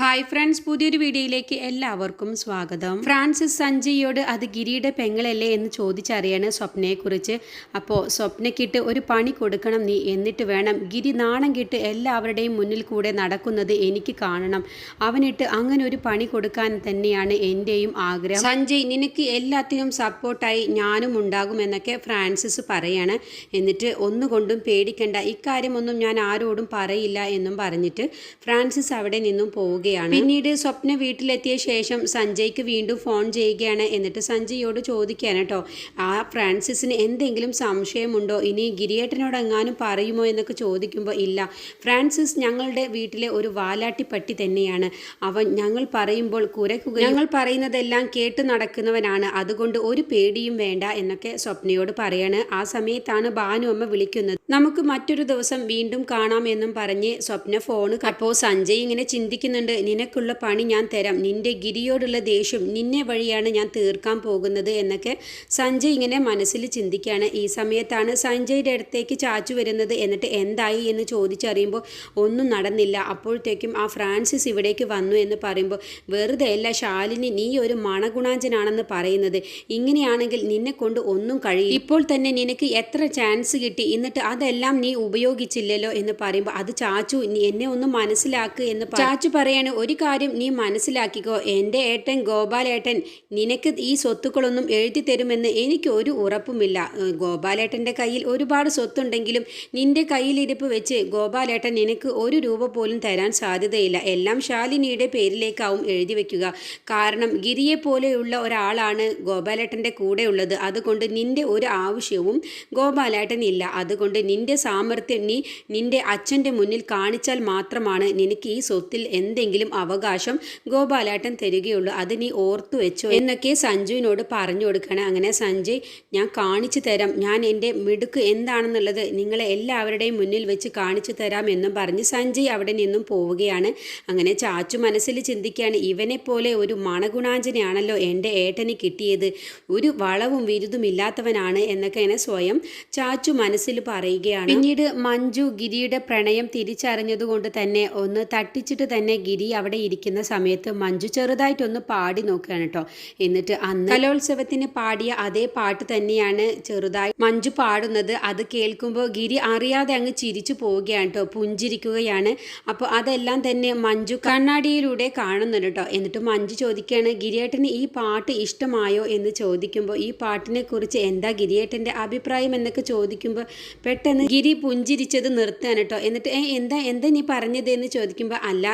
Hi friends പുതിയൊരു വീഡിയോയിലേക്ക് എല്ലാവർക്കും സ്വാഗതം. ഫ്രാൻസിസ് സഞ്ജയോട് അത് ഗിരിയുടെ പെങ്ങളല്ലേ എന്ന് ചോദിച്ചറിയാണ് സ്വപ്നയെക്കുറിച്ച്. അപ്പോൾ സ്വപ്നയ്ക്കിട്ട് ഒരു പണി കൊടുക്കണം നീ എന്നിട്ട് വേണം ഗിരി നാണം കിട്ട് എല്ലാവരുടെയും മുന്നിൽ കൂടെ നടക്കുന്നത് എനിക്ക് കാണണം. അവനിട്ട് അങ്ങനെ ഒരു പണി കൊടുക്കാൻ തന്നെയാണ് എന്റെയും ആഗ്രഹം. സഞ്ജയ് നിനക്ക് എല്ലാത്തിനും സപ്പോർട്ടായി ഞാനും ഉണ്ടാകുമെന്നൊക്കെ ഫ്രാൻസിസ് പറയാണ്. എന്നിട്ട് ഒന്നുകൊണ്ടും പേടിക്കണ്ട ഇക്കാര്യമൊന്നും ഞാൻ ആരോടും പറയില്ല എന്നും പറഞ്ഞിട്ട് ഫ്രാൻസിസ് അവിടെ നിന്നും പോവുകയാണ്. പിന്നീട് സ്വപ്ന വീട്ടിലെത്തിയ ശേഷം സഞ്ജയ്ക്ക് വീണ്ടും ഫോൺ ചെയ്യുകയാണ്. എന്നിട്ട് സഞ്ജയോട് ചോദിക്കുകയാണ് കേട്ടോ ആ ഫ്രാൻസിസിന് എന്തെങ്കിലും സംശയമുണ്ടോ? ഇനി ഗിരിയേട്ടനോട് എങ്ങാനും പറയുമോ? എന്നൊക്കെ ചോദിക്കുമ്പോൾ ഇല്ല. ഫ്രാൻസിസ് ഞങ്ങളുടെ വീട്ടിലെ ഒരു വാലാട്ടിപ്പട്ടി തന്നെയാണ്. അവൻ ഞങ്ങൾ പറയുമ്പോൾ കുരക്കുക ഞങ്ങൾ പറയുന്നതെല്ലാം കേട്ട് നടക്കുന്നവനാണ്. അതുകൊണ്ട് ഒരു പേടിയും വേണ്ട എന്നൊക്കെ സ്വപ്നയോട് പറയാണ്. ആ സമയത്താണ് ഭാനു അമ്മ വിളിക്കുന്നത്. നമുക്ക് മറ്റൊരു ദിവസം വീണ്ടും കാണാം എന്നും പറഞ്ഞ് സ്വപ്ന ഫോൺ അപ്പോൾ സഞ്ജയ് ഇങ്ങനെ ചിന്തിക്കുന്നുണ്ട്. നിനക്കുള്ള പണി ഞാൻ തരാം. നിന്റെ ഗിരിയോടുള്ള ദേഷ്യം നിന്നെ വഴിയാണ് ഞാൻ തീർക്കാൻ പോകുന്നത് എന്നൊക്കെ സഞ്ജയ് ഇങ്ങനെ മനസ്സിൽ ചിന്തിക്കുകയാണ്. ഈ സമയത്താണ് സഞ്ജയുടെ അടുത്തേക്ക് ചാച്ചു വരുന്നത്. എന്നിട്ട് എന്തായി എന്ന് ചോദിച്ചറിയുമ്പോൾ ഒന്നും നടന്നില്ല. അപ്പോഴത്തേക്കും ആ ഫ്രാൻസിസ് ഇവിടേക്ക് വന്നു എന്ന് പറയുമ്പോൾ വെറുതെ അല്ല ശാലിനി നീ ഒരു മണഗുണാഞ്ചനാണെന്ന് പറയുന്നത്. ഇങ്ങനെയാണെങ്കിൽ നിന്നെ കൊണ്ട് ഒന്നും കഴിയും ഇപ്പോൾ തന്നെ നിനക്ക് എത്ര ചാൻസ് കിട്ടി? എന്നിട്ട് അതെല്ലാം നീ ഉപയോഗിച്ചില്ലല്ലോ എന്ന് പറയുമ്പോൾ അത് ചാച്ചു എന്നെ ഒന്ന് മനസ്സിലാക്ക് എന്ന് ചാച്ചു ചാച്ചു പറയാണ് ഒരു കാര്യം നീ മനസ്സിലാക്കിക്കോ. എന്റെ ഏട്ടൻ ഗോപാലേട്ടൻ നിനക്ക് ഈ സ്വത്തുക്കളൊന്നും എഴുതി തരുമെന്ന് എനിക്ക് ഒരു ഉറപ്പുമില്ല. ഗോപാലേട്ടന്റെ കയ്യിൽ ഒരുപാട് സ്വത്തുണ്ടെങ്കിലും നിന്റെ കയ്യിലിരിപ്പ് വെച്ച് ഗോപാലേട്ടൻ നിനക്ക് ഒരു രൂപ പോലും തരാൻ സാധ്യതയില്ല. എല്ലാം ശാലിനിയുടെ പേരിലേക്കാവും എഴുതി വയ്ക്കുക കാരണം ഗിരിയെ പോലെയുള്ള ഒരാളാണ് ഗോപാലേട്ടന്റെ കൂടെ ഉള്ളത് അതുകൊണ്ട് നിന്റെ ഒരു ആവശ്യവും ഗോപാലേട്ടൻ ഇല്ല. അതുകൊണ്ട് നിന്റെ സാമർഥ്യം നീ നിന്റെ അച്ഛന്റെ മുന്നിൽ കാണിച്ചാൽ മാത്രമാണ് നിനക്ക് ഈ സ്വത്തിൽ എന്തെങ്കിലും അവകാശം ഗോപാലേട്ടൻ തരികയുള്ളൂ. അത് നീ ഓർത്തു വെച്ചോ എന്നൊക്കെ സഞ്ജുവിനോട് പറഞ്ഞു കൊടുക്കണം അങ്ങനെ സഞ്ജയ് ഞാൻ കാണിച്ചു തരാം. ഞാൻ എന്റെ മിടുക്ക് എന്താണെന്നുള്ളത് നിങ്ങളെ എല്ലാവരുടെയും മുന്നിൽ വെച്ച് കാണിച്ചു തരാം എന്നും പറഞ്ഞ് സഞ്ജയ് അവിടെ നിന്നും പോവുകയാണ്. അങ്ങനെ ചാച്ചു മനസ്സിൽ ചിന്തിക്കുകയാണ് ഇവനെ പോലെ ഒരു മണഗുണാഞ്ജനയാണല്ലോ എന്റെ ഏട്ടന് കിട്ടിയത്. ഒരു വളവും വിരുതുമില്ലാത്തവനാണ് എന്നൊക്കെ എന്നെ സ്വയം ചാച്ചു മനസ്സിൽ പറയുകയാണ്. പിന്നീട് മഞ്ജു ഗിരിയുടെ പ്രണയം തിരിച്ചറിഞ്ഞതുകൊണ്ട് തന്നെ ഒന്ന് തട്ടിച്ചിട്ട് തന്നെ ഗിരി അവിടെ ഇരിക്കുന്ന സമയത്ത് മഞ്ജു ചെറുതായിട്ടൊന്ന് പാടി നോക്കുകയാണ് കേട്ടോ. എന്നിട്ട് അന്ന് കലോത്സവത്തിന് പാടിയ അതേ പാട്ട് തന്നെയാണ് ചെറുതായി മഞ്ജു പാടുന്നത്. അത് കേൾക്കുമ്പോൾ ഗിരി അറിയാതെ അങ്ങ് ചിരിച്ചു പോവുകയാണ് കേട്ടോ പുഞ്ചിരിക്കുകയാണ്. അപ്പോൾ അതെല്ലാം തന്നെ മഞ്ജു കണ്ണാടിയിലൂടെ കാണുന്നുണ്ട് കേട്ടോ. എന്നിട്ട് മഞ്ജു ചോദിക്കുകയാണ് ഗിരിയേട്ടന് ഈ പാട്ട് ഇഷ്ടമായോ? എന്ന് ചോദിക്കുമ്പോൾ ഈ പാട്ടിനെ കുറിച്ച് എന്താ ഗിരിയേട്ടന്റെ അഭിപ്രായം? എന്നൊക്കെ ചോദിക്കുമ്പോൾ പെട്ടെന്ന് ഗിരി പുഞ്ചിരിച്ചത് നിർത്തുകയാണ് കേട്ടോ. എന്നിട്ട് എന്താ എന്താ നീ പറഞ്ഞത്? എന്ന് ചോദിക്കുമ്പോൾ അല്ല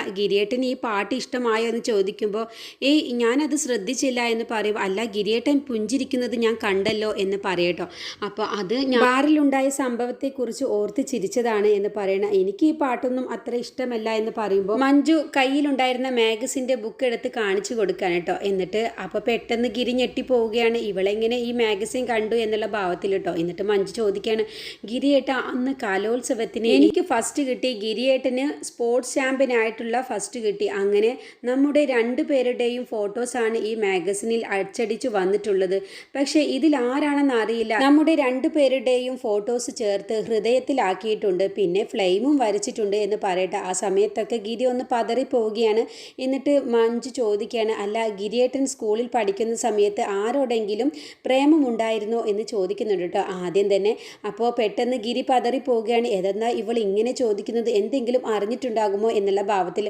ഗിരിയേട്ടന് ഈ പാട്ട് ഇഷ്ടമായോ എന്ന് ചോദിക്കുമ്പോൾ ഏയ് ഞാനത് ശ്രദ്ധിച്ചില്ല എന്ന് പറയും അല്ല ഗിരിയേട്ടൻ പുഞ്ചിരിക്കുന്നത് ഞാൻ കണ്ടല്ലോ എന്ന് പറയട്ടോ അപ്പോൾ അത് ബാറിലുണ്ടായ സംഭവത്തെക്കുറിച്ച് ഓർത്ത് ചിരിച്ചതാണ് എന്ന് പറയണ എനിക്ക് ഈ പാട്ടൊന്നും അത്ര ഇഷ്ടമല്ല എന്ന് പറയുമ്പോൾ മഞ്ജു കയ്യിലുണ്ടായിരുന്ന മാഗസിന്റെ ബുക്ക് എടുത്ത് കാണിച്ചു കൊടുക്കാൻ കേട്ടോ. എന്നിട്ട് അപ്പോൾ പെട്ടെന്ന് ഗിരി ഞെട്ടിപ്പോവുകയാണ്. ഇവളെങ്ങനെ ഈ മാഗസിൻ കണ്ടു എന്നുള്ള ഭാവത്തിൽ കേട്ടോ. എന്നിട്ട് മഞ്ജു ചോദിക്കുകയാണ് ഗിരിയേട്ട അന്ന് കലോത്സവത്തിന് എനിക്ക് ഫസ്റ്റ് കിട്ടി. ഗിരിയേട്ടന് സ്പോർട്സ് ചാമ്പ്യനായിട്ടുള്ള ഫസ്റ്റ് കിട്ടി. അങ്ങനെ നമ്മുടെ രണ്ടു പേരുടെയും ഫോട്ടോസാണ് ഈ മാഗസിനിൽ അച്ചടിച്ചു വന്നിട്ടുള്ളത്. പക്ഷേ ഇതിൽ ആരാണെന്ന് അറിയില്ല. നമ്മുടെ രണ്ടു പേരുടെയും ഫോട്ടോസ് ചേർത്ത് ഹൃദയത്തിലാക്കിയിട്ടുണ്ട്. പിന്നെ ഫ്ലെയിമും വരച്ചിട്ടുണ്ട് എന്ന് പറയട്ടെ. ആ സമയത്തൊക്കെ ഗിരി ഒന്ന് പതറിപ്പോവുകയാണ്. എന്നിട്ട് മഞ്ജു ചോദിക്കുകയാണ് അല്ല ഗിരിയേട്ടൻ സ്കൂളിൽ പഠിക്കുന്ന സമയത്ത് ആരോടെങ്കിലും പ്രേമമുണ്ടായിരുന്നോ എന്ന് ചോദിക്കുന്നുണ്ട് കേട്ടോ. ആദ്യം തന്നെ അപ്പോൾ പെട്ടെന്ന് ഗിരി പതറിപ്പോവുകയാണ്. പോവുകയാണ് ഏതെന്താ ഇവൾ ഇങ്ങനെ ചോദിക്കുന്നത്? എന്തെങ്കിലും അറിഞ്ഞിട്ടുണ്ടാകുമോ? എന്നുള്ള ഭാവത്തിൽ.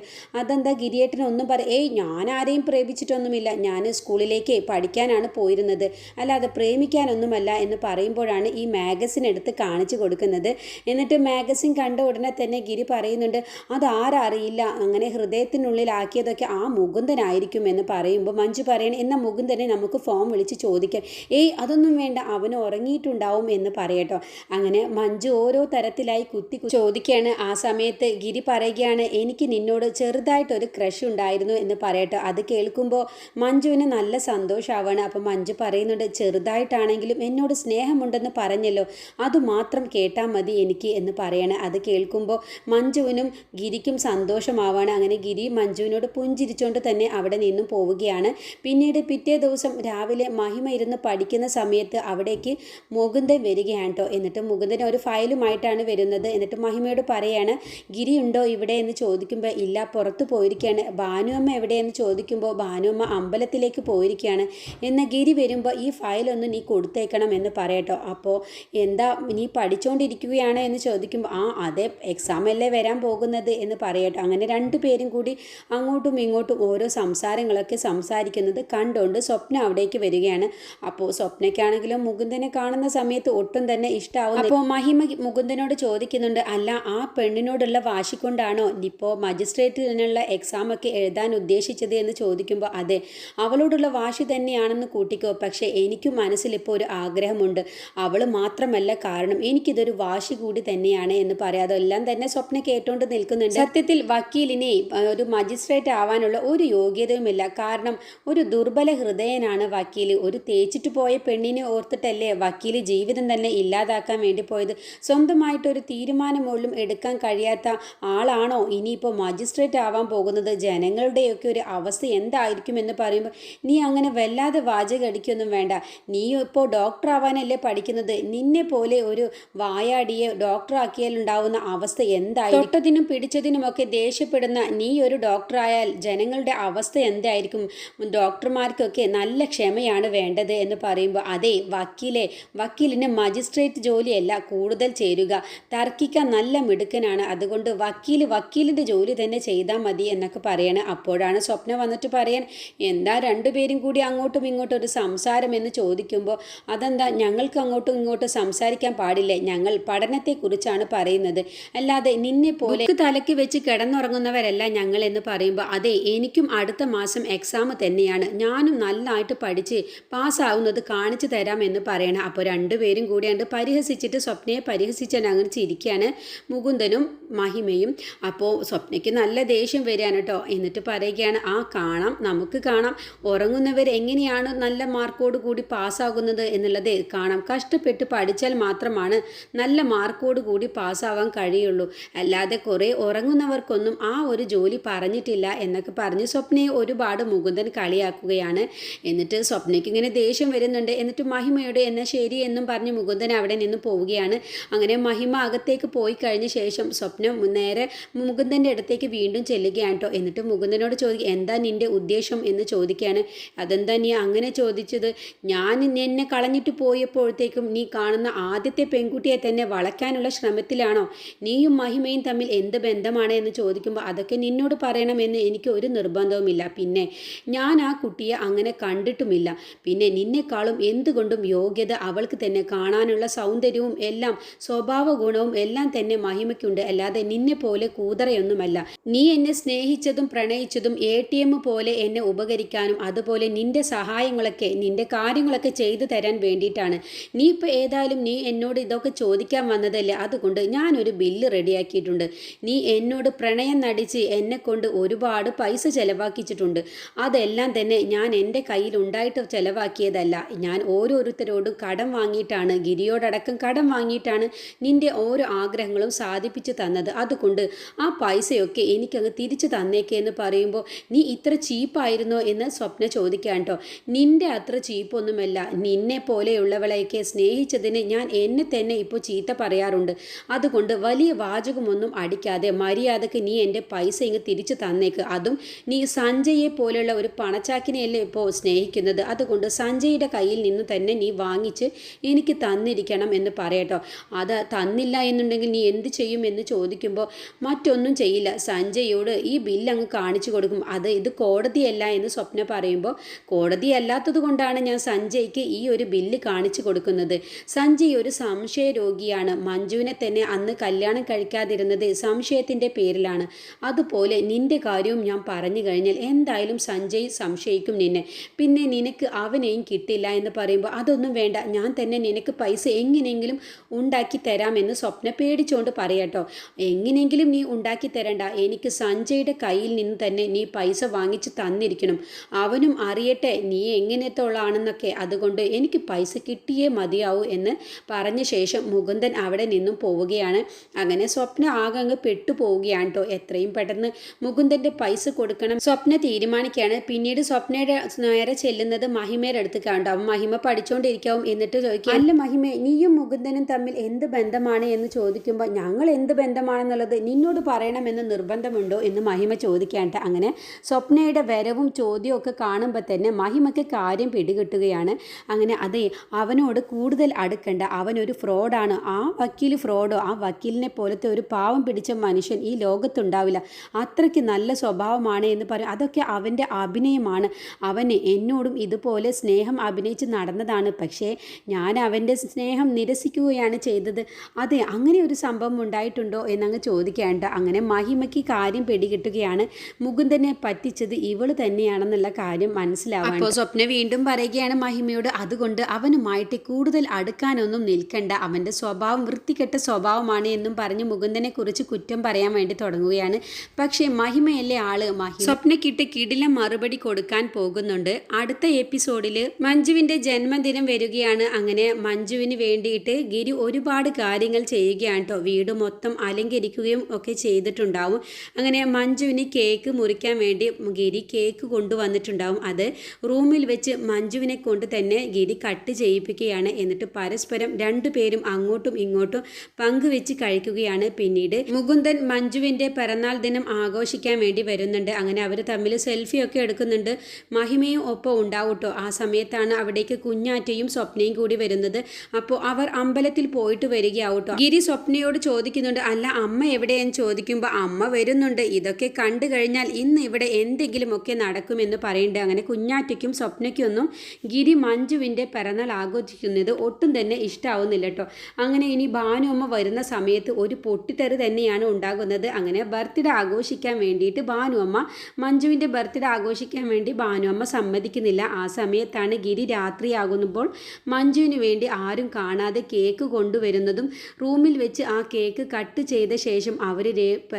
അതെന്താ ഗിരിയേട്ടനൊന്നും പറ ഏയ് ഞാൻ ആരെയും പ്രേമിച്ചിട്ടൊന്നുമില്ല. ഞാൻ സ്കൂളിലേക്ക് പഠിക്കാനാണ് പോയിരുന്നത്. അല്ലാതെ പ്രേമിക്കാനൊന്നുമല്ല എന്ന് പറയുമ്പോഴാണ് ഈ മാഗസിൻ എടുത്ത് കാണിച്ചു കൊടുക്കുന്നത്. എന്നിട്ട് മാഗസിൻ കണ്ട ഉടനെ തന്നെ ഗിരി പറയുന്നുണ്ട് അതാരറിയില്ല അങ്ങനെ ഹൃദയത്തിനുള്ളിലാക്കിയതൊക്കെ ആ മുകുന്ദനായിരിക്കും എന്ന് പറയുമ്പോൾ മഞ്ജു പറയണേ എന്നാൽ മുകുന്ദനെ നമുക്ക് ഫോം വിളിച്ച് ചോദിക്കാം. ഏയ് അതൊന്നും വേണ്ട. അവൻ ഉറങ്ങിയിട്ടുണ്ടാവും എന്ന് പറയട്ടോ. അങ്ങനെ മഞ്ജു ഓരോ തരത്തിലായി കുത്തി ചോദിക്കുകയാണ് ആ സമയത്ത് ഗിരി പറയുകയാണ് എനിക്ക് നിന്നോട് ചെറുതായിട്ടൊരു ക്രഷ് ഉണ്ടായിരുന്നു എന്ന് പറയട്ടോ. അത് കേൾക്കുമ്പോൾ മഞ്ജുവിന് നല്ല സന്തോഷമാവാണ് അപ്പം മഞ്ജു പറയുന്നുണ്ട് ചെറുതായിട്ടാണെങ്കിലും എന്നോട് സ്നേഹമുണ്ടെന്ന് പറഞ്ഞല്ലോ. അതുമാത്രം കേട്ടാൽ മതി എനിക്ക് എന്ന് പറയണേ. അത് കേൾക്കുമ്പോൾ മഞ്ജുവിനും ഗിരിക്കും സന്തോഷമാവാണ്. അങ്ങനെ ഗിരി മഞ്ജുവിനോട് പുഞ്ചിരിച്ചുകൊണ്ട് തന്നെ അവിടെ നിന്നും പോവുകയാണ്. പിന്നീട് പിറ്റേ ദിവസം രാവിലെ മഹിമ ഇരുന്ന് പഠിക്കുന്ന സമയത്ത് അവിടേക്ക് മുകുന്ദൻ വരികയാണ് കേട്ടോ എന്നിട്ട് മുകുന്ദൻ ഒരു ഫയലുമായിട്ടാണ് വരുന്നത്. എന്നിട്ട് മഹിമയോട് പറയാണ് ഗിരി ഉണ്ടോ ഇവിടെ? എന്ന് ചോദിക്കുമ്പോൾ ഇല്ല പുറത്ത് പുറത്തു പോയിരിക്കുകയാണ്. ഭാനുവമ്മ എവിടെയെന്ന് ചോദിക്കുമ്പോൾ ഭാനുവമ്മ അമ്പലത്തിലേക്ക് പോയിരിക്കുകയാണ്. എന്ന ഗിരി വരുമ്പോൾ ഈ ഫയലൊന്ന് നീ കൊടുത്തേക്കണം എന്ന് പറയട്ടോ. അപ്പോൾ എന്താ നീ പഠിച്ചുകൊണ്ടിരിക്കുകയാണ് എന്ന് ചോദിക്കുമ്പോൾ ആ അതെ എക്സാം അല്ലേ വരാൻ പോകുന്നത്? എന്ന് പറയട്ടോ. അങ്ങനെ രണ്ടു പേരും കൂടി അങ്ങോട്ടും ഇങ്ങോട്ടും ഓരോ സംസാരങ്ങളൊക്കെ സംസാരിക്കുന്നത് കണ്ടുകൊണ്ട് സ്വപ്ന അവിടേക്ക് വരികയാണ്. അപ്പോൾ സ്വപ്നയ്ക്കാണെങ്കിലും മുകുന്ദനെ കാണുന്ന സമയത്ത് ഒട്ടും തന്നെ ഇഷ്ടമാവും അപ്പോൾ മഹിമ മുകുന്ദനോട് ചോദിക്കുന്നുണ്ട് അല്ല ആ പെണ്ണിനോടുള്ള വാശിക്കൊണ്ടാണോ? ഇപ്പോൾ മജിസ്ട്രേറ്റിനുള്ള എക്സാം ഒക്കെ എഴുതാൻ ഉദ്ദേശിച്ചത് എന്ന് ചോദിക്കുമ്പോൾ അതെ അവളോടുള്ള വാശി തന്നെയാണെന്ന് കൂട്ടിക്കോ. പക്ഷേ എനിക്കും മനസ്സിലിപ്പോൾ ഒരു ആഗ്രഹമുണ്ട്. അവൾ മാത്രമല്ല കാരണം എനിക്കിതൊരു വാശി കൂടി തന്നെയാണ് എന്ന് പറയാതെ എല്ലാം തന്നെ സ്വപ്ന കേട്ടോണ്ട് നിൽക്കുന്നുണ്ട്. സത്യത്തിൽ വക്കീലിനെ ഒരു മജിസ്ട്രേറ്റ് ആവാനുള്ള ഒരു യോഗ്യതയുമില്ല. കാരണം ഒരു ദുർബല ഹൃദയനാണ് വക്കീൽ ഒരു തേച്ചിട്ട് പോയ പെണ്ണിനെ ഓർത്തിട്ടല്ലേ വക്കീൽ ജീവിതം തന്നെ ഇല്ലാതാക്കാൻ വേണ്ടി പോയത്? സ്വന്തമായിട്ടൊരു തീരുമാനം പോലും എടുക്കാൻ കഴിയാത്ത ആളാണോ ഇനിയിപ്പോൾ മജിസ്ട്രേറ്റ് ആവാൻ പോകുന്നത് ജനങ്ങളുടെയൊക്കെ ഒരു അവസ്ഥ എന്തായിരിക്കും എന്ന് പറയുമ്പോൾ നീ അങ്ങനെ വല്ലാതെ വാചകടിക്കൊന്നും വേണ്ട. നീ ഇപ്പോൾ ഡോക്ടർ ആവാനല്ലേ പഠിക്കുന്നത്? നിന്നെ പോലെ ഒരു വായാടിയെ ഡോക്ടറാക്കിയാൽ ഉണ്ടാവുന്ന അവസ്ഥ എന്തായിരിക്കും? തൊട്ടതിനും പിടിച്ചതിനുമൊക്കെ ദേഷ്യപ്പെടുന്ന നീ ഒരു ഡോക്ടറായാൽ ജനങ്ങളുടെ അവസ്ഥ എന്തായിരിക്കും? ഡോക്ടർമാർക്കൊക്കെ നല്ല ക്ഷമയാണ് വേണ്ടത് എന്ന് പറയുമ്പോൾ അതെ വക്കീലെ വക്കീലിന് മജിസ്ട്രേറ്റ് ജോലിയല്ല കൂടുതൽ ചേരുക. തർക്കിക്കാൻ നല്ല മിടുക്കനാണ്. അതുകൊണ്ട് വക്കീൽ വക്കീലിന്റെ ജോലി തന്നെ ചെയ്താൽ മതി എന്നൊക്കെ പറയണം അപ്പോഴാണ് സ്വപ്ന വന്നിട്ട് പറയാൻ എന്താ രണ്ടുപേരും കൂടി അങ്ങോട്ടും ഇങ്ങോട്ടും ഒരു സംസാരം എന്ന് ചോദിക്കുമ്പോൾ അതെന്താ? ഞങ്ങൾക്ക് അങ്ങോട്ടും ഇങ്ങോട്ടും സംസാരിക്കാൻ പാടില്ലേ. ഞങ്ങൾ പഠനത്തെക്കുറിച്ചാണ് പറയുന്നത്. അല്ലാതെ നിന്നെ പോലെ തലയ്ക്ക് വെച്ച് കിടന്നുറങ്ങുന്നവരല്ല ഞങ്ങൾ എന്ന് പറയുമ്പോൾ അതെ എനിക്കും അടുത്ത മാസം എക്സാം തന്നെയാണ്. ഞാനും നല്ലതായിട്ട് പഠിച്ച് പാസ്സാവുന്നത് കാണിച്ചു തരാം എന്ന് പറയണം. അപ്പോൾ രണ്ടുപേരും കൂടിയാണ്ട് പരിഹസിച്ചിട്ട് സ്വപ്നയെ പരിഹസിച്ചാണ് അങ്ങനെ ചിരിക്കുകയാണ് മുകുന്ദനും മഹിമയും. അപ്പോൾ സ്വപ്നയ്ക്ക് നല്ല ദേഷ്യം വരികയാണ് കേട്ടോ. എന്നിട്ട് പറയുകയാണ് ആ കാണാം നമുക്ക് കാണാം. ഉറങ്ങുന്നവർ എങ്ങനെയാണ് നല്ല മാർക്കോട് കൂടി പാസ്സാകുന്നത് എന്നുള്ളത് കാണാം. കഷ്ടപ്പെട്ട് പഠിച്ചാൽ മാത്രമാണ് നല്ല മാർക്കോട് കൂടി പാസ്സാവാൻ കഴിയുള്ളൂ. അല്ലാതെ കുറേ ഉറങ്ങുന്നവർക്കൊന്നും ആ ഒരു ജോലി പറഞ്ഞിട്ടില്ല എന്നൊക്കെ പറഞ്ഞ് സ്വപ്നയെ ഒരുപാട് മുകുന്ദൻ കളിയാക്കുകയാണ്. എന്നിട്ട് സ്വപ്നയ്ക്ക് ഇങ്ങനെ ദേഷ്യം വരുന്നുണ്ട്. എന്നിട്ട് മഹിമയോട് എന്നെ ശരി എന്നും പറഞ്ഞ് മുകുന്ദൻ അവിടെ നിന്ന് പോവുകയാണ്. അങ്ങനെ മഹിമ അകത്തേക്ക് പോയി കഴിഞ്ഞ ശേഷം സ്വപ്നം നേരെ മുകുന്ദന്റെ അടുത്തേക്ക് വീണ്ടും ചെല്ലുകയാണ് കേട്ടോ എന്നിട്ട് മുകുന്ദനോട് ചോദിക്കുക എന്താ നിന്റെ ഉദ്ദേശം? എന്ന് ചോദിക്കുകയാണ്. അതെന്താ നീ അങ്ങനെ ചോദിച്ചത്? ഞാൻ എന്നെ കളഞ്ഞിട്ട് പോയപ്പോഴത്തേക്കും നീ കാണുന്ന ആദ്യത്തെ പെൺകുട്ടിയെ തന്നെ വളയ്ക്കാനുള്ള ശ്രമത്തിലാണോ? നീയും മഹിമയും തമ്മിൽ എന്ത് ബന്ധമാണ്? എന്ന് ചോദിക്കുമ്പോൾ അതൊക്കെ നിന്നോട് പറയണമെന്ന് എനിക്ക് ഒരു നിർബന്ധവുമില്ല. പിന്നെ ഞാൻ ആ കുട്ടിയെ അങ്ങനെ കണ്ടിട്ടുമില്ല. പിന്നെ നിന്നെക്കാളും എന്തുകൊണ്ടും യോഗ്യത അവൾക്ക് തന്നെ കാണാനുള്ള സൗന്ദര്യവും എല്ലാം സ്വഭാവ ഗുണവും എല്ലാം തന്നെ മഹിമയ്ക്കുണ്ട്. അല്ലാതെ നിന്നെ പോലെ കൂതറയൊന്നുമല്ല. നീ എന്നെ സ്നേഹിച്ചതും പ്രണയിച്ചതും എ ടി എം പോലെ എന്നെ ഉപകരിക്കാനും അതുപോലെ നിന്റെ സഹായങ്ങളൊക്കെ നിന്റെ കാര്യങ്ങളൊക്കെ ചെയ്തു തരാൻ വേണ്ടിയിട്ടാണ്. നീ ഇപ്പോൾ ഏതായാലും നീ എന്നോട് ഇതൊക്കെ ചോദിക്കാൻ വന്നതല്ലേ? അതുകൊണ്ട് ഞാനൊരു ബില്ല് റെഡിയാക്കിയിട്ടുണ്ട് നീ എന്നോട് പ്രണയം നടിച്ച് എന്നെ കൊണ്ട് ഒരുപാട് പൈസ ചെലവാക്കിച്ചിട്ടുണ്ട്. അതെല്ലാം തന്നെ ഞാൻ എന്റെ കയ്യിൽ ഉണ്ടായിട്ട് ചെലവാക്കിയതല്ല. ഞാൻ ഓരോരുത്തരോടും കടം വാങ്ങിയിട്ടാണ് ഗിരിയോടടക്കം കടം വാങ്ങിയിട്ടാണ് നിന്റെ ഓരോ ആഗ്രഹങ്ങളും സാധിപ്പിച്ചു തന്നത്. അതുകൊണ്ട് ആ പൈസയൊക്കെ എനിക്കങ്ങ് തിരിച്ചു തന്നേക്കെ എന്ന് പറയുമ്പോൾ നീ ഇത്ര ചീപ്പായിരുന്നോ എന്ന് സ്വപ്ന ചോദിക്കാൻ കേട്ടോ നിന്റെ അത്ര ചീപ്പൊന്നുമല്ല. നിന്നെ പോലെയുള്ളവളെയൊക്കെ സ്നേഹിച്ചതിന് ഞാൻ എന്നെ തന്നെ ഇപ്പോൾ ചീത്ത പറയാറുണ്ട്. അതുകൊണ്ട് വലിയ വാചകമൊന്നും അടിക്കാതെ മര്യാദയ്ക്ക് നീ എന്റെ പൈസ ഇങ്ങ് തിരിച്ചു തന്നേക്ക്. അതും നീ സഞ്ജയെ പോലെയുള്ള ഒരു പണച്ചാക്കിനെയല്ലേ ഇപ്പോൾ സ്നേഹിക്കുന്നത്? അതുകൊണ്ട് സഞ്ജയുടെ കയ്യിൽ നിന്ന് തന്നെ നീ വാങ്ങിച്ച് എനിക്ക് തന്നിരിക്കണം എന്ന് പറയട്ടോ അത് തന്നില്ല എന്നുണ്ടെങ്കിൽ നീ എന്ത് ചെയ്യും എന്ന് ചോദിക്കുമ്പോൾ മറ്റൊന്നും ചെയ്യില്ല. സഞ്ജയോട് ഈ ബില്ല് അങ്ങ് കാണിച്ചു കൊടുക്കും. അത് ഇത് കോടതിയല്ല എന്ന് സ്വപ്ന പറയുമ്പോൾ കോടതി അല്ലാത്തത് കൊണ്ടാണ് ഞാൻ സഞ്ജയ്ക്ക് ഈ ഒരു ബില്ല് കാണിച്ചു കൊടുക്കുന്നത്. സഞ്ജയ് ഒരു സംശയ രോഗിയാണ്. മഞ്ജുവിനെ തന്നെ അന്ന് കല്യാണം കഴിക്കാതിരുന്നത് സംശയത്തിന്റെ പേരിലാണ്. അതുപോലെ നിന്റെ കാര്യവും ഞാൻ പറഞ്ഞു കഴിഞ്ഞാൽ എന്തായാലും സഞ്ജയ് സംശയിക്കും നിന്നെ. പിന്നെ നിനക്ക് അവനെയും കിട്ടില്ല എന്ന് പറയുമ്പോൾ അതൊന്നും വേണ്ട. ഞാൻ തന്നെ നിനക്ക് പൈസ എങ്ങനെയെങ്കിലും ഉണ്ടാക്കി തരാമെന്ന് സ്വപ്ന പേടിച്ചുകൊണ്ട് പറയാട്ടോ. എങ്ങനെയെങ്കിലും നീ ഉണ്ടാക്കി തരണ്ട. എനിക്ക് സഞ്ജയുടെ കയ്യിൽ നിന്ന് തന്നെ നീ പൈസ വാങ്ങിച്ച് തന്നിരിക്കണം. അവനും അറിയട്ടെ നീ എങ്ങനെത്തോളാണെന്നൊക്കെ. അതുകൊണ്ട് എനിക്ക് പൈസ കിട്ടിയേ മതിയാവൂ എന്ന് പറഞ്ഞ ശേഷം മുകുന്ദൻ അവിടെ നിന്നും പോവുകയാണ്. അങ്ങനെ സ്വപ്ന ആകെ അങ്ങ് പെട്ടുപോവുകയാണ് കേട്ടോ എത്രയും പെട്ടെന്ന് മുകുന്ദന്റെ പൈസ കൊടുക്കണം. സ്വപ്ന തീരുമാനിക്കുകയാണ്. പിന്നീട് സ്വപ്നയുടെ നേരെ ചെല്ലുന്നത് മഹിമയുടെ അടുത്തേക്കാണ് അവൻ മഹിമ പഠിച്ചുകൊണ്ടിരിക്കാവും എന്നിട്ട് ചോദിക്കും അല്ല മഹിമേ നീയും മുകുന്ദനും തമ്മിൽ എന്ത് ബന്ധമാണ്? എന്ന് ചോദിക്കുമ്പോൾ ഞങ്ങൾ എന്ത് ബന്ധമാണെന്നുള്ളത് നിന്നോട് പറയണമെന്ന് നിർബന്ധമുണ്ടോ? എന്ന് മഹിമ ചോദിക്കാണ്ട് അങ്ങനെ സ്വപ്നയുടെ വരവും ചോദ്യവും ഒക്കെ കാണുമ്പോൾ തന്നെ മഹിമയ്ക്ക് കാര്യം പിടികിട്ടുകയാണ്. അങ്ങനെ അതെ അവനോട് കൂടുതൽ അടുക്കണ്ട. അവനൊരു ഫ്രോഡാണ്. ആ വക്കീൽ ഫ്രോഡോ ആ വക്കീലിനെ പോലത്തെ ഒരു പാവം പിടിച്ച മനുഷ്യൻ ഈ ലോകത്തുണ്ടാവില്ല. അത്രയ്ക്ക് നല്ല സ്വഭാവമാണ് എന്ന് പറയും അതൊക്കെ അവന്റെ അഭിനയമാണ്. അവന് എന്നോടും ഇതുപോലെ സ്നേഹം അഭിനയിച്ച് നടന്നതാണ്. പക്ഷേ ഞാൻ അവന്റെ സ്നേഹം നിരസിക്കുകയാണ് ചെയ്തത്. അതെ അങ്ങനെ ഒരു സംഭവം ഉണ്ടായിട്ടുണ്ടോ എന്നങ്ങ് ചോദിക്കാണ്ട് അങ്ങനെ മഹിമയ്ക്ക് കാര്യം പിടികിട്ടുകയാണ് മുകുന്ദനെ പറ്റിച്ചത് ഇവൾ തന്നെയാണെന്നുള്ള കാര്യം മനസ്സിലാവും അപ്പോൾ സ്വപ്ന വീണ്ടും പറയുകയാണ് മഹിമയോട് അതുകൊണ്ട് അവനുമായിട്ട് കൂടുതൽ അടുക്കാനൊന്നും നിൽക്കണ്ട. അവന്റെ സ്വഭാവം വൃത്തികെട്ട സ്വഭാവമാണ് എന്നും പറഞ്ഞ് മുകുന്ദനെ കുറിച്ച് കുറ്റം പറയാൻ വേണ്ടി തുടങ്ങുകയാണ്. പക്ഷേ മഹിമയല്ലേ ആൾ? മഹിമ സ്വപ്നക്കിട്ട് കിടില മറുപടി കൊടുക്കാൻ പോകുന്നുണ്ട്. അടുത്ത എപ്പിസോഡിൽ മഞ്ജുവിന്റെ ജന്മദിനം വരികയാണ്. അങ്ങനെ മഞ്ജുവിന് വേണ്ടിയിട്ട് ഗിരി ഒരുപാട് കാര്യങ്ങൾ ചെയ്യുകയാണ് കേട്ടോ വീട് മൊത്തം അലങ്കരിക്കുകയും ഒക്കെ ചെയ്തിട്ടുണ്ടാവും. അങ്ങനെ മഞ്ജുവിന് കേക്ക് മുറിക്കാൻ വേണ്ടി ഗിരി കേക്ക് കൊണ്ടുവന്നിട്ടുണ്ടാവും. അത് റൂമിൽ വെച്ച് മഞ്ജുവിനെ കൊണ്ട് തന്നെ ഗിരി കട്ട് ചെയ്യിപ്പിക്കുകയാണ്. എന്നിട്ട് പരസ്പരം രണ്ടുപേരും അങ്ങോട്ടും ഇങ്ങോട്ടും പങ്കുവെച്ച് കഴിക്കുകയാണ്. പിന്നീട് മുകുന്ദൻ മഞ്ജുവിന്റെ പിറന്നാൾ ദിനം ആഘോഷിക്കാൻ വേണ്ടി വരുന്നുണ്ട്. അങ്ങനെ അവർ തമ്മിൽ സെൽഫിയൊക്കെ എടുക്കുന്നുണ്ട്. മഹിമയും ഒപ്പം ഉണ്ടാവട്ടോ. ആ സമയത്താണ് അവിടേക്ക് കുഞ്ഞാറ്റയും സ്വപ്നയും കൂടി വരുന്നത്. അപ്പോൾ അവർ അമ്പലത്തിൽ പോയിട്ട് വരികയാവട്ടോ. ഗിരി സ്വപ്നയോട് ചോദിക്കുന്നുണ്ട് അല്ല അമ്മ എവിടെയെന്ന് ചോദിക്കുമ്പോൾ അമ്മ വരുന്നുണ്ട്. ഇതൊക്കെ കണ്ടു കഴിഞ്ഞാൽ ഇന്ന് ഇവിടെ എന്തെങ്കിലുമൊക്കെ നടക്കുമെന്ന് പറയേണ്ടത് അങ്ങനെ കുഞ്ഞാറ്റയ്ക്കും സ്വപ്നയ്ക്കൊന്നും ഗിരി മഞ്ജുവിന്റെ പിറന്നാൾ ആഘോഷിക്കുന്നത് ഒട്ടും തന്നെ ഇഷ്ടമാവുന്നില്ല കേട്ടോ അങ്ങനെ ഇനി ഭാനുമ്മ വരുന്ന സമയത്ത് ഒരു പൊട്ടിത്തെറി തന്നെയാണ് ഉണ്ടാകുന്നത്. അങ്ങനെ ബർത്ത്ഡേ ആഘോഷിക്കാൻ വേണ്ടിയിട്ട് ഭാനുമ്മ മഞ്ജുവിന്റെ ബർത്ത്ഡേ ആഘോഷിക്കാൻ വേണ്ടി ഭാനുമ്മ സമ്മതിക്കുന്നില്ല. ആ സമയത്താണ് ഗിരി രാത്രിയാകുമ്പോൾ മഞ്ജുവിന് വേണ്ടി ആരും കാണാതെ കേക്ക് കൊണ്ടുവരുന്നതും റൂമിൽ വെച്ച് ആ കേക്ക് കട്ട് ചെയ്ത ശേഷം അവർ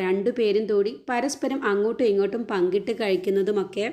രണ്ടുപേരും കൂടി പരസ്പരം അങ്ങോട്ടും ഇങ്ങോട്ടും പങ്കിട്ട് കഴിക്കുന്നതുമൊക്കെ